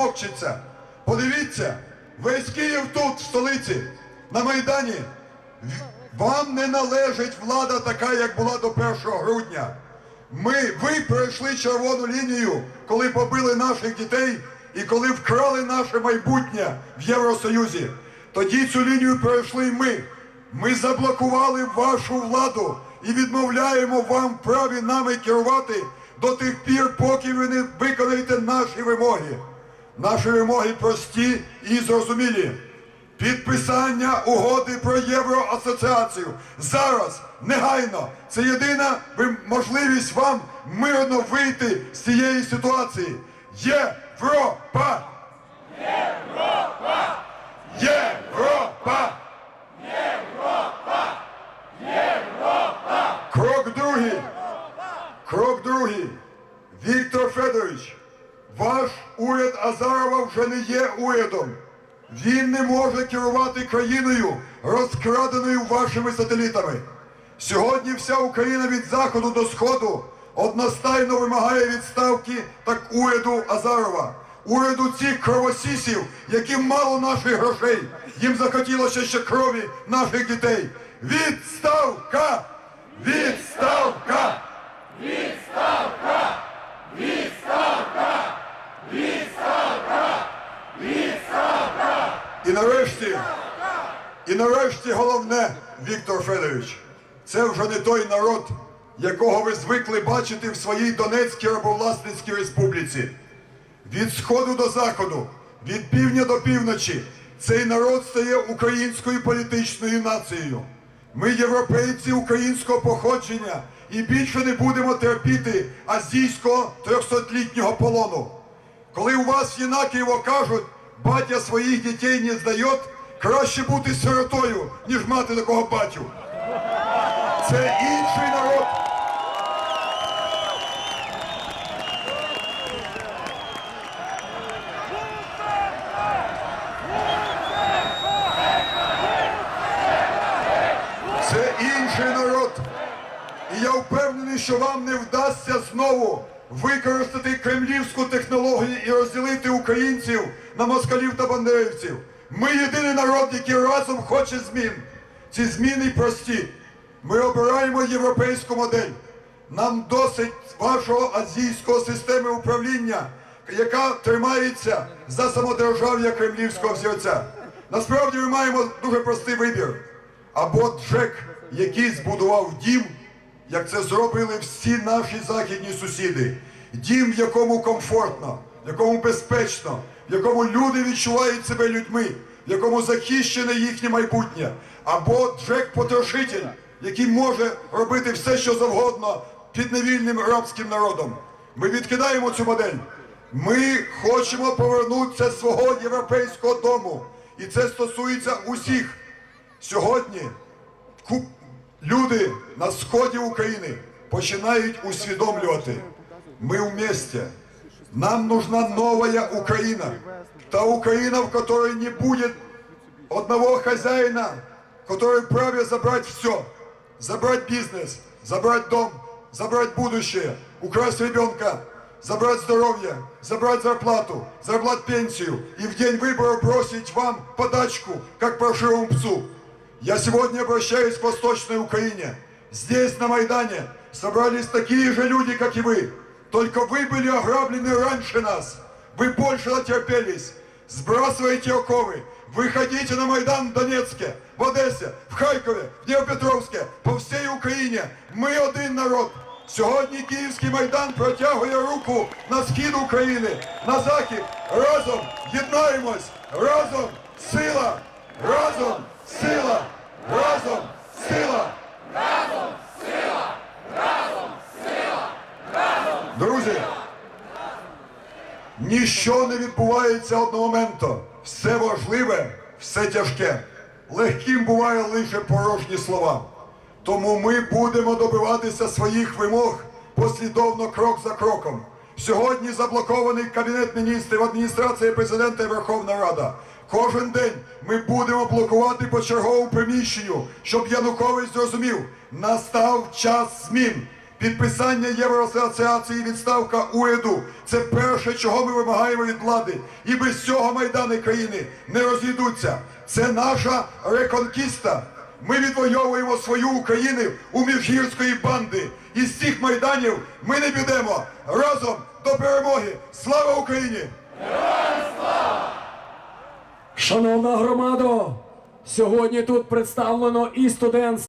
Мовчиться. Подивіться, весь Київ тут, в столиці, на Майдані. Вам не належить влада така, як була до 1 грудня. Ми, ви пройшли червону лінію, коли побили наших дітей і коли вкрали наше майбутнє в Євросоюзі. Тоді цю лінію пройшли ми. Ми заблокували вашу владу і відмовляємо вам праві нами керувати до тих пір, поки ви не виконаєте наші вимоги. Наші вимоги прості і зрозумілі. Підписання угоди про євроасоціацію зараз, негайно. Це єдина можливість вам мирно вийти з цієї ситуації. Європа! Європа! Європа! Крок другий. Крок другий. Віктор Федорович, ваш уряд Азарова вже не є урядом. Він не може керувати країною, розкраденою вашими сателітами. Сьогодні вся Україна від заходу до сходу одностайно вимагає відставки так уряду Азарова, уряду цих кровосісів, яким мало наших грошей. Їм захотілося ще крові наших дітей. Відставка! Відставка! І нарешті, і нарешті головне, Віктор Федорович, це вже не той народ, якого ви звикли бачити в своїй Донецькій рабовласницькій республіці. Від сходу до заходу, від півдня до півночі, цей народ стає українською політичною нацією. Ми європейці українського походження і більше не будемо терпіти азійського трьохсотлітнього полону. Коли у вас в Єнакієво кажуть, батя своїх дітей не здає, краще бути сиротою, ніж мати такого батю. Це інший народ. Це інший народ. І я впевнений, що вам не вдасться знову використати кремлівську технологію і розділити українців на москалів та бандерівців. Ми єдиний народ, який разом хоче змін. Ці зміни прості. Ми обираємо європейську модель. Нам досить вашого азійського системи управління, яка тримається за самодержав'я кремлівського взірця. Насправді ми маємо дуже простий вибір. Або Джек, який збудував дім, як це зробили всі наші західні сусіди. Дім, в якому комфортно, в якому безпечно, в якому люди відчувають себе людьми, в якому захищене їхнє майбутнє. Або Джек Потрошитель, який може робити все, що завгодно під невільним рабським народом. Ми відкидаємо цю модель. Ми хочемо повернутися з свого європейського дому. І це стосується усіх. Сьогодні на сході України починають усвідомлювати. Ми вместе. Нам нужна новая Украина. Та Украина, в которой не будет одного хозяина, который вправе забрать все. Забрать бизнес, забрать дом, забрать будущее, украсть ребенка, забрать здоровье, забрать зарплату, забрать пенсию и в день выборов бросить вам подачку, как паршивому псу. Я сегодня обращаюсь к Восточной Украине. Здесь, на Майдане, собрались такие же люди, как и вы. Только вы были ограблены раньше нас. Вы больше натерпелись. Сбрасывайте оковы. Выходите на Майдан в Донецке, в Одесі, в Харкові, в Дніпропетровське, по всій Україні. Ми один народ. Сьогодні Київський Майдан протягує руку на схід України, на захід. Разом єднаємось! Разом сила! Разом сила! Разом Друзі, ніщо не відбувається одномоментно. Все важливе, все тяжке. Легким буває лише порожні слова. Тому ми будемо добиватися своїх вимог послідовно крок за кроком. Сьогодні заблокований Кабінет міністрів, адміністрація президента і Верховна Рада. Кожен день ми будемо блокувати по черговому приміщенню, щоб Янукович зрозумів, настав час змін. Підписання Євроасоціації відставка уряду це перше, чого ми вимагаємо від влади. І без цього майдани країни не розійдуться. Це наша реконкіста. Ми відвоюємо свою Україну у міжгірської банди. І з цих майданів ми не підемо разом до перемоги. Слава Україні! Шановна громадо, сьогодні тут представлено і студентство.